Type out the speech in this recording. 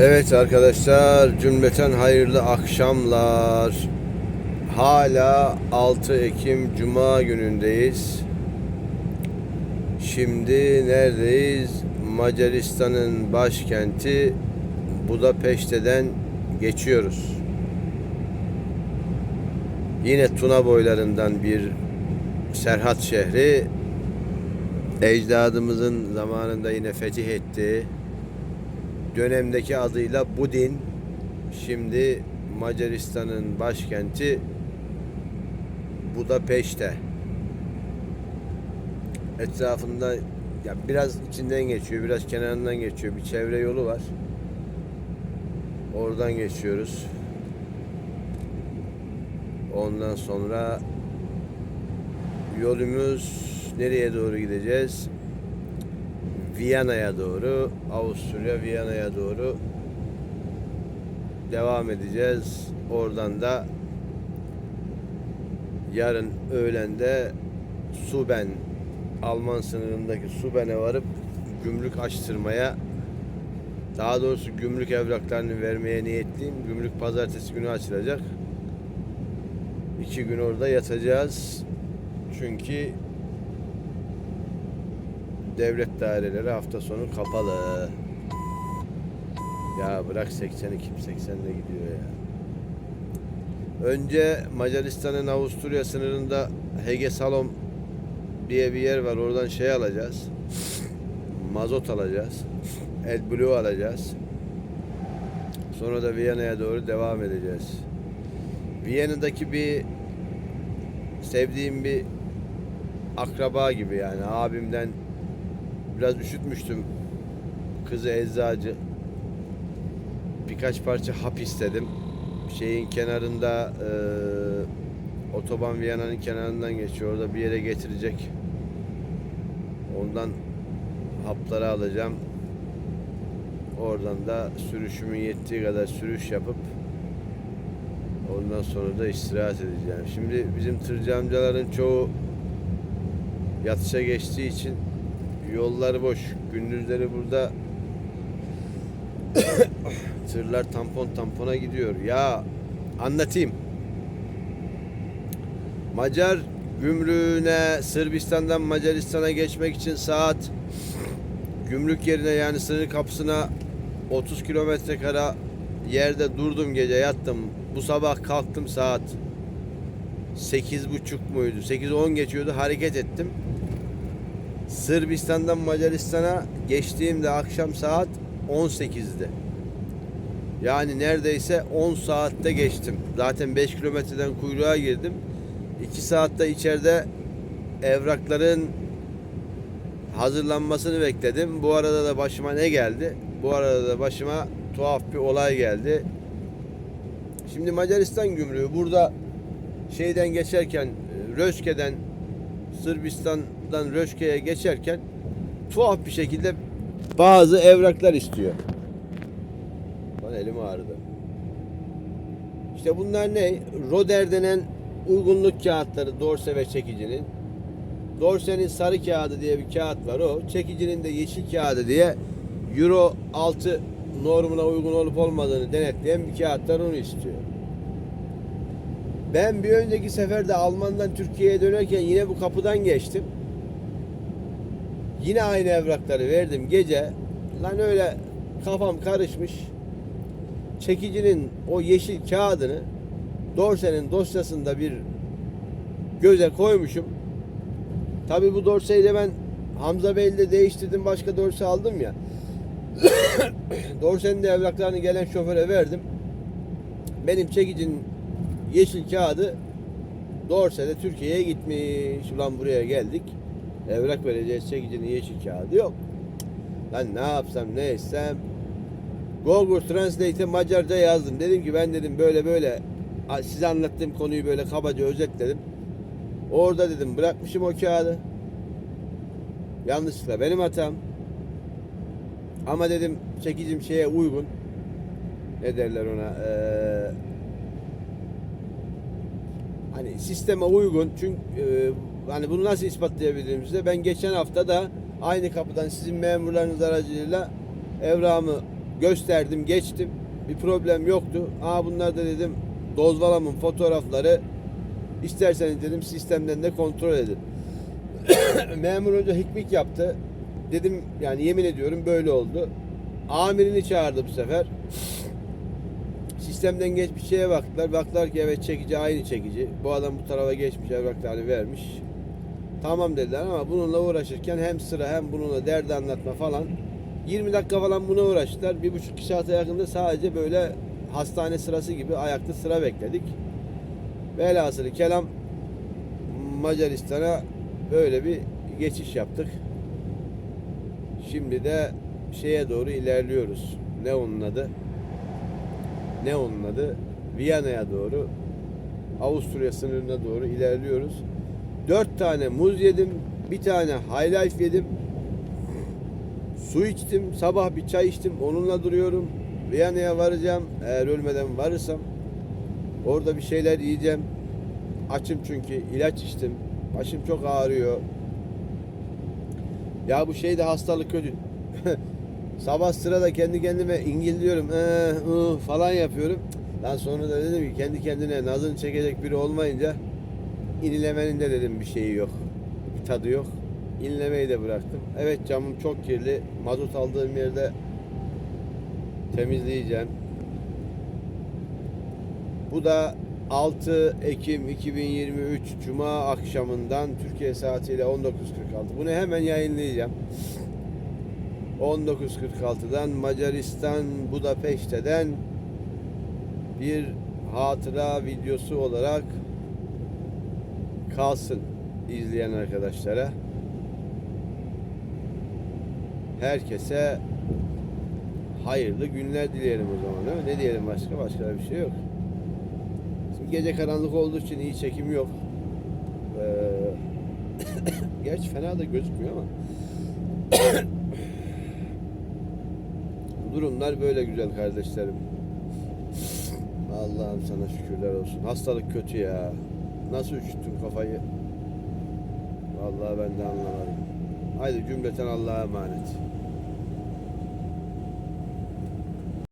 Evet arkadaşlar cümleten hayırlı akşamlar. Hala 6 Ekim Cuma günündeyiz. Şimdi neredeyiz? Macaristan'ın başkenti Budapeşte'den geçiyoruz. Yine Tuna boylarından bir Serhat şehri ecdadımızın zamanında yine fetih ettiği dönemdeki adıyla Budin şimdi Macaristan'ın başkenti Budapeşte. Etrafında ya biraz içinden geçiyor biraz kenarından geçiyor. Bir çevre yolu var. Oradan geçiyoruz. Ondan sonra yolumuz nereye doğru gideceğiz Viyana'ya doğru, Avusturya Viyana'ya doğru devam edeceğiz. Oradan da yarın öğlende Suben Alman sınırındaki Suben'e varıp gümrük açtırmaya daha doğrusu gümrük evraklarını vermeye niyetliyim. Gümrük pazartesi günü açılacak. İki gün orada yatacağız. Çünkü devlet daireleri hafta sonu kapalı. Ya bırak 80'i kim 80'de gidiyor ya. Önce Macaristan'ın Avusturya sınırında Hege Salom diye bir yer var. Oradan şey alacağız. Mazot alacağız. AdBlue alacağız. Sonra da Viyana'ya doğru devam edeceğiz. Viyana'daki bir sevdiğim bir akraba gibi yani abimden biraz üşütmüştüm. Kızı eczacı. Birkaç parça hap istedim. Şeyin kenarında e, otoban Viyana'nın kenarından geçiyor. Orada bir yere getirecek. Ondan hapları alacağım. Oradan da sürüşümün yettiği kadar sürüş yapıp ondan sonra da istirahat edeceğim. Şimdi bizim tırcı amcaların çoğu yatışa geçtiği için Yollar boş. Gündüzleri burada tırlar tampon tampona gidiyor. Ya anlatayım. Macar gümrüğüne Sırbistan'dan Macaristan'a geçmek için saat gümrük yerine yani sınır kapısına 30 kilometre kara yerde durdum gece yattım. Bu sabah kalktım saat 8 buçuk muydu? 8-10 geçiyordu hareket ettim. Sırbistan'dan Macaristan'a geçtiğimde akşam saat 18'di. Yani neredeyse 10 saatte geçtim. Zaten 5 kilometreden kuyruğa girdim. 2 saatte içeride evrakların hazırlanmasını bekledim. Bu arada da başıma ne geldi? Bu arada da başıma tuhaf bir olay geldi. Şimdi Macaristan gümrüğü burada şeyden geçerken Röşke'den Sırbistan'dan Röşke'ye geçerken tuhaf bir şekilde bazı evraklar istiyor. Bana elim ağrıdı. İşte bunlar ne? Roder denen uygunluk kağıtları dorse ve çekicinin. Dorsenin sarı kağıdı diye bir kağıt var o. Çekicinin de yeşil kağıdı diye Euro 6 normuna uygun olup olmadığını denetleyen bir kağıtlar onu istiyor. Ben bir önceki seferde Alman'dan Türkiye'ye dönerken yine bu kapıdan geçtim. Yine aynı evrakları verdim gece. Lan öyle kafam karışmış. Çekicinin o yeşil kağıdını dorsenin dosyasında bir göze koymuşum. Tabi bu dorseyi de ben Hamza Bey'le değiştirdim başka dorse aldım ya. Dorsenin de evraklarını gelen şoföre verdim. Benim çekicinin yeşil kağıdı Dorse'de Türkiye'ye gitmiş. Ulan buraya geldik. Evrak vereceğiz çekicinin yeşil kağıdı yok. Lan ne yapsam ne etsem Google Translate'e Macarca yazdım. Dedim ki ben dedim böyle böyle size anlattığım konuyu böyle kabaca özetledim. Orada dedim bırakmışım o kağıdı. Yanlışlıkla benim hatam. Ama dedim çekicim şeye uygun. Ne derler ona? Eee hani sisteme uygun çünkü e, hani bunu nasıl ispatlayabilirimizde ben geçen hafta da aynı kapıdan sizin memurlarınız aracılığıyla evrağımı gösterdim geçtim. Bir problem yoktu. Aa bunlar da dedim Dozvalam'ın fotoğrafları isterseniz dedim sistemden de kontrol edin. Memur hoca hikmik yaptı. Dedim yani yemin ediyorum böyle oldu. Amirini çağırdı bu sefer. Sistemden geçmiş şeye baktılar. Baktılar ki evet çekici aynı çekici. Bu adam bu tarafa geçmiş evraklarını vermiş. Tamam dediler ama bununla uğraşırken hem sıra hem bununla derdi anlatma falan. 20 dakika falan buna uğraştılar. Bir buçuk iki saate yakında sadece böyle hastane sırası gibi ayakta sıra bekledik. Velhasılı kelam Macaristan'a böyle bir geçiş yaptık. Şimdi de şeye doğru ilerliyoruz. Ne onun adı? Ne onun adı? Viyana'ya doğru Avusturya sınırına doğru ilerliyoruz. Dört tane muz yedim. Bir tane High Life yedim. Su içtim. Sabah bir çay içtim. Onunla duruyorum. Viyana'ya varacağım. Eğer ölmeden varırsam. Orada bir şeyler yiyeceğim. Açım çünkü. ilaç içtim. Başım çok ağrıyor. Ya bu şeyde hastalık kötü. Sabah sırada kendi kendime ingilliyorum. Ee, ıh falan yapıyorum. Lan sonra da dedim ki kendi kendine nazını çekecek biri olmayınca inilemenin de dedim bir şeyi yok. Bir tadı yok. İnlemeyi de bıraktım. Evet camım çok kirli. Mazot aldığım yerde temizleyeceğim. Bu da 6 Ekim 2023 Cuma akşamından Türkiye saatiyle 19.46. Bunu hemen yayınlayacağım. 19.46'dan Macaristan Budapeşte'den bir hatıra videosu olarak kalsın izleyen arkadaşlara. Herkese hayırlı günler dileyelim o zaman mi? Ne diyelim başka? Başka bir şey yok. Şimdi gece karanlık olduğu için iyi çekim yok. Ee, gerçi fena da gözükmüyor ama durumlar böyle güzel kardeşlerim. Allah'ım sana şükürler olsun. Hastalık kötü ya. Nasıl üşüttüm kafayı? Vallahi ben de anlamadım. Haydi cümleten Allah'a emanet.